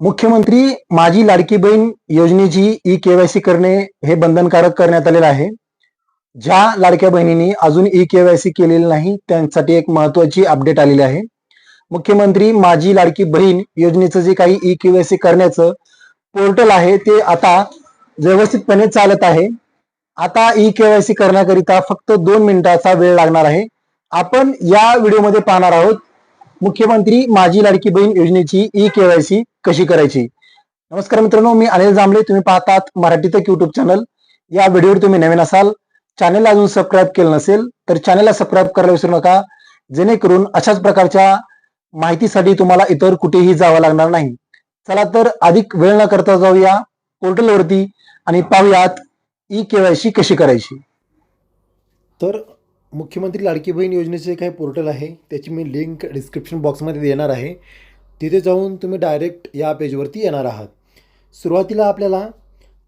मुख्यमंत्री माझी लाडकी बहीण योजनेची ई केवायसी करणे हे बंधनकारक करण्यात आलेलं आहे. ज्या लाडक्या बहिणींनी अजून ई केवायसी केलेली नाही त्यांसाठी एक महत्वाची अपडेट आलेली आहे. मुख्यमंत्री माझी लाडकी बहीण योजनेचं जे काही ई केवायसी करण्याचं पोर्टल आहे ते आता व्यवस्थितपणे चालत आहे. आता ई केवायसी करण्याकरिता फक्त दोन मिनिटाचा वेळ लागणार आहे. आपण या व्हिडिओमध्ये पाहणार आहोत मुख्यमंत्री माझी लाडकी बहीण योजनेची ई केवायसी कशी करायची? नमस्कार मित्रांनो मी अनिल जांभळे. तुम्ही पाहतात मराठी तक युट्यूब चॅनल या व्हिडिओवर तुम्ही नवीन असाल चॅनेलला अजून सबस्क्राईब केलं नसेल तर चॅनेलला सबस्क्राईब करायला विसरू नका. जेणेकरून अशाच प्रकारच्या माहितीसाठी तुम्हाला इतर कुठेही जावं लागणार नाही. चला तर अधिक वेळ न करता जाऊया पोर्टलवरती आणि पाहूयात ई केवायसी कशी करायची. तर मुख्यमंत्री लाडकी बहीण योजनेचे काही पोर्टल आहे त्याची मी लिंक डिस्क्रिप्शन बॉक्समध्ये देणार आहे. तिथे जाऊन तुम्ही डायरेक्ट या पेजवरती येणार आहात. सुरुवातीला आपल्याला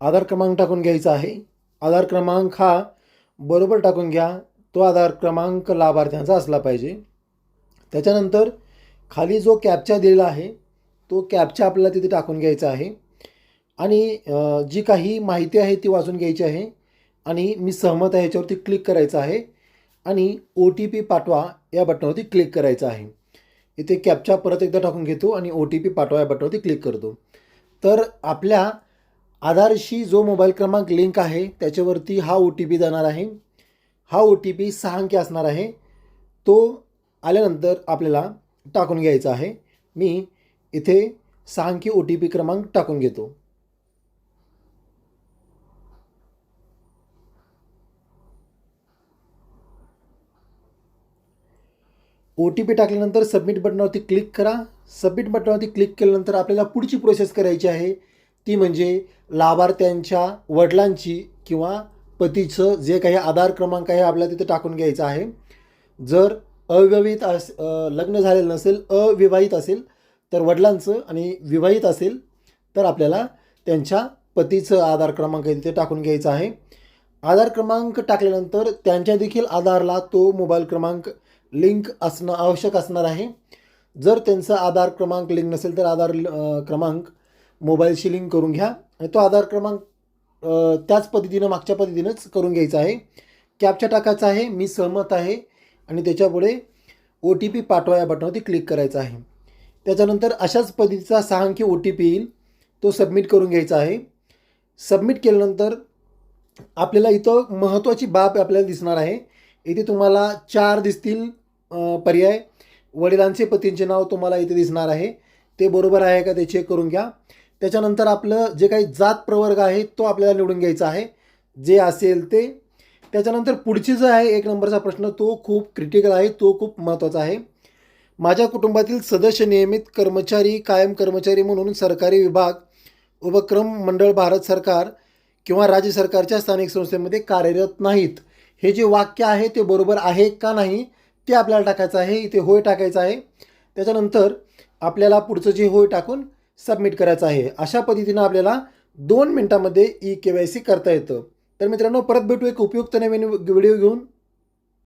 आधार क्रमांक टाकून घ्यायचा आहे. आधार क्रमांक हा बरोबर टाकून घ्या. तो आधार क्रमांक लाभार्थ्यांचा असला पाहिजे. त्याच्यानंतर खाली जो कॅपचा दिलेला आहे तो कॅपचा आपल्याला तिथे टाकून घ्यायचा आहे. आणि जी काही माहिती आहे ती वाचून घ्यायची आहे. आणि मी सहमत आहे याच्यावरती क्लिक करायचं आहे. आणि ओ टी पी पाठवा या बटनावरती क्लिक करायचं आहे. इथे कॅपचा परत एकदा टाकून घेतो आणि ओ टी पी पाठवा या बटनावरती क्लिक करतो. तर आपल्या आधारशी जो मोबाईल क्रमांक लिंक आहे त्याच्यावरती हा ओ टी पी जाणार आहे. हा ओ टी पी सहा अंकी असणार आहे. तो आल्यानंतर आपल्याला टाकून घ्यायचा आहे. मी इथे सहा अंकी ओ टी पी क्रमांक टाकून घेतो. ओ टी पी टाकल्यानंतर सबमिट बटनावरती क्लिक करा. सबमिट बटनावरती क्लिक केल्यानंतर आपल्याला पुढची प्रोसेस करायची आहे. ती म्हणजे लाभार्थ्यांच्या वडिलांची किंवा पतीचं जे काही आधार क्रमांक आहे आपल्याला तिथे टाकून घ्यायचं आहे. जर अविवाहित अस लग्न झालेलं नसेल अविवाहित असेल तर वडिलांचं आणि विवाहित असेल तर आपल्याला त्यांच्या पतीचं आधार क्रमांक आहे तिथे टाकून घ्यायचा आहे. आधार क्रमांक टाकल्यानंतर त्यांच्या देखील आधारला तो मोबाईल क्रमांक लिंक असणं आवश्यक असणार आहे. जर त्यांचा आधार क्रमांक लिंक नसेल तर आधार क्रमांक मोबाईलशी लिंक करून घ्या. आणि तो आधार क्रमांक त्याच पद्धतीनं मागच्या पद्धतीनंच करून घ्यायचा आहे. कॅपच्या टाकायचा आहे. मी सहमत आहे. आणि त्याच्यापुढे ओ टी पी पाठवा या बटनावरती क्लिक करायचं आहे. त्याच्यानंतर अशाच पद्धतीचा सहा अंकी ओ टी पी येईल. तो सबमिट करून घ्यायचा आहे. सबमिट केल्यानंतर आपल्याला इथं महत्त्वाची बाब आपल्याला दिसणार आहे. इथे तुम्हाला चार दिसतील पर्याय. वडिलांचे पतींचे नाव तुम्हाला इथे दिसणार आहे. ते बरोबर आहे का ते चेक करून घ्या. त्याच्यानंतर आपलं जे काही जात प्रवर्ग आहे तो आपल्याला निवडून घ्यायचा आहे. जे असेल ते. त्याच्यानंतर पुढची जो आहे एक नंबरचा प्रश्न तो खूप क्रिटिकल आहे तो खूप महत्त्वाचा आहे. माझ्या कुटुंबातील सदस्य नियमित कर्मचारी कायम कर्मचारी म्हणून सरकारी विभाग उपक्रम मंडळ भारत सरकार किंवा राज्य सरकारच्या स्थानिक संस्थेमध्ये कार्यरत नाहीत. हे जे वाक्य आहे ते बरोबर आहे का नाही ते आपल्याला टाकायचं आहे इथे होय टाकायचं आहे. त्याच्यानंतर आपल्याला पुढचं जे होय टाकून सबमिट करायचं आहे. अशा पद्धतीनं आपल्याला दोन मिनटामध्ये ई के वाय सी करता येतं. तर मित्रांनो परत भेटू एक उपयुक्त नवीन व्हिडिओ घेऊन.